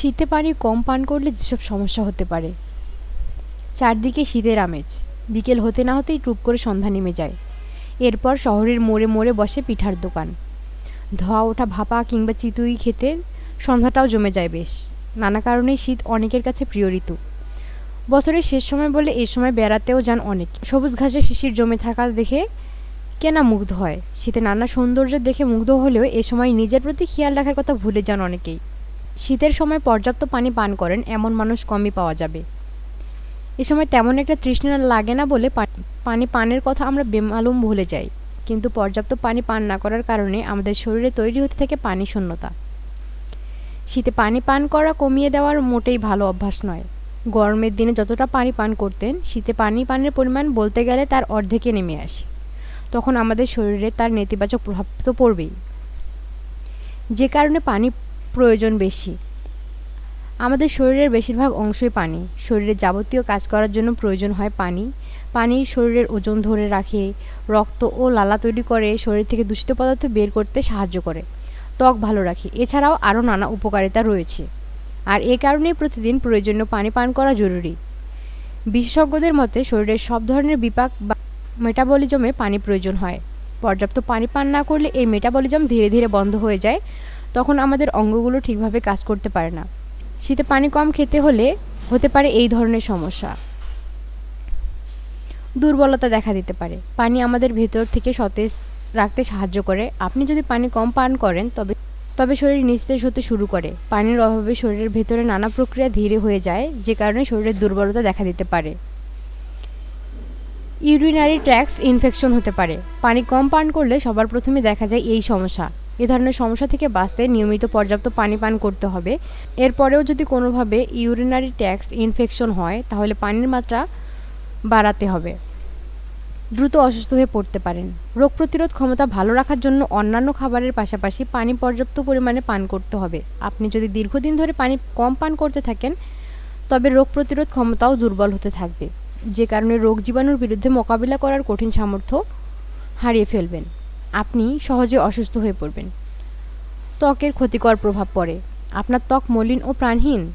শীতে পানি কম পান করলে যেসব সমস্যা হতে পারে। চারদিকে শীতের আমেজ। বিকেল হতে না হতেই টুপ করে সন্ধ্যা নেমে যায়। এরপর শহরের মোড়ে মোড়ে বসে পিঠার দোকান। ধোয়া ওঠা ভাপা কিংবা চিতুই খেতে সন্ধ্যাটাও জমে যায় বেশ। নানা কারণেই শীত অনেকের কাছে প্রিয় ঋতু। বছরের শেষ সময় বলে এই সময় বেড়াতেও যান অনেক। সবুজ ঘাসে শিশির জমে থাকা দেখে কেনা মুগ্ধ হয়। শীতে নানা সৌন্দর্য দেখে মুগ্ধ হলেও এ সময় নিজের প্রতি খেয়াল রাখার কথা ভুলে যান অনেকেই। শীতের সময় পর্যাপ্ত পানি পান করেন, এমন মানুষ কমই পাওয়া যাবে। এ সময় তেমন একটা তৃষ্ণা লাগে না বলে পানি পানের কথা আমরা বেমালুম ভুলে যাই। কিন্তু পর্যাপ্ত পানি পান না করার কারণে আমাদের শরীরে তৈরি হতে থাকে পানি শূন্যতা। শীতে পানি পান করা কমিয়ে দেওয়ার মোটেই ভালো অভ্যাস নয়। গরমের দিনে যতটা পানি পান করতেন, শীতে পানি পানের পরিমাণ বলতে গেলে তার অর্ধেকে নেমে আসে। তখন আমাদের শরীরে তার নেতিবাচক প্রভাব তো পড়বেই। যে কারণে পানি প্রয়োজন বেশি। আমাদের শরীরের বেশিরভাগ অংশই পানি। শরীরের যাবতীয় কাজ করার জন্য প্রয়োজন হয় পানি। পানি শরীরের ওজন ধরে রাখে, রক্ত ও লালা তৈরি করে, শরীর থেকে দূষিত পদার্থ বের করতে সাহায্য করে। ত্বক ভালো রাখে, এছাড়াও আরও নানা উপকারিতা রয়েছে। আর এ কারণেই প্রতিদিন প্রয়োজনীয় পানি পান করা জরুরি। বিশেষজ্ঞদের মতে, শরীরের সব ধরনের বিপাক বা মেটাবলিজমে পানি প্রয়োজন হয়। পর্যাপ্ত পানি পান না করলে এই মেটাবলিজম ধীরে ধীরে বন্ধ হয়ে যায়। তখন আমাদের অঙ্গগুলো ঠিকভাবে কাজ করতে পারে না। শীতে পানি কম খেতে হলে হতে পারে এই ধরনের সমস্যা। দুর্বলতা দেখা দিতে পারে। পানি আমাদের ভেতর থেকে সতেজ রাখতে সাহায্য করে। আপনি যদি পানি কম পান করেন, তবে তবে শরীর নিস্তেজ হতে শুরু করে। পানির অভাবে শরীরের ভেতরে নানা প্রক্রিয়া ধীরে হয়ে যায়, যে কারণে শরীরের দুর্বলতা দেখা দিতে পারে। ইউরিনারি ট্র্যাক্স ইনফেকশন হতে পারে। পানি কম পান করলে সবার প্রথমে দেখা যায় এই সমস্যা। এ ধরনের সমস্যা থেকে বাঁচতে নিয়মিত পর্যাপ্ত পানি পান করতে হবে। এরপরেও যদি কোনোভাবে ইউরিনারি ট্যাক্স ইনফেকশন হয়, তাহলে পানির মাত্রা বাড়াতে হবে। দ্রুত অসুস্থ হয়ে পড়তে পারেন। রোগ প্রতিরোধ ক্ষমতা ভালো রাখার জন্য অন্যান্য খাবারের পাশাপাশি পানি পর্যাপ্ত পরিমাণে পান করতে হবে। আপনি যদি দীর্ঘদিন ধরে পানি কম পান করতে থাকেন, তবে রোগ প্রতিরোধ ক্ষমতাও দুর্বল হতে থাকবে। যে কারণে রোগ জীবাণুর বিরুদ্ধে মোকাবিলা করার কঠিন সামর্থ্য হারিয়ে ফেলবেন। আপনি সহজে অসুস্থ হয়ে পড়বেন। ত্বকের ক্ষতিকর প্রভাব পড়ে। আপনার ত্বক মলিন ও প্রাণহীন।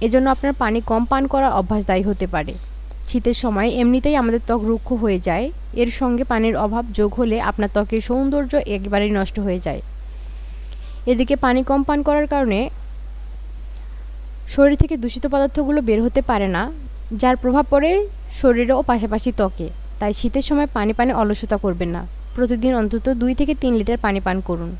এজন্য আপনার পানি কম পান করার অভ্যাস দায়ী হতে পারে। শীতের সময় এমনিতেই আমাদের ত্বক রুক্ষ হয়ে যায়। এর সঙ্গে পানির অভাব যোগ হলে আপনার ত্বকের সৌন্দর্য একেবারেই নষ্ট হয়ে যায়। এদিকে পানি কম পান করার কারণে শরীর থেকে দূষিত পদার্থগুলো বের হতে পারে না, যার প্রভাব পড়ে শরীরে ও পাশাপাশি ত্বকে। তাই শীতের সময় পানি পানে অলসতা করবেন না। প্রতিদিন অন্তত দুই থেকে তিন লিটার পানি পান করুন।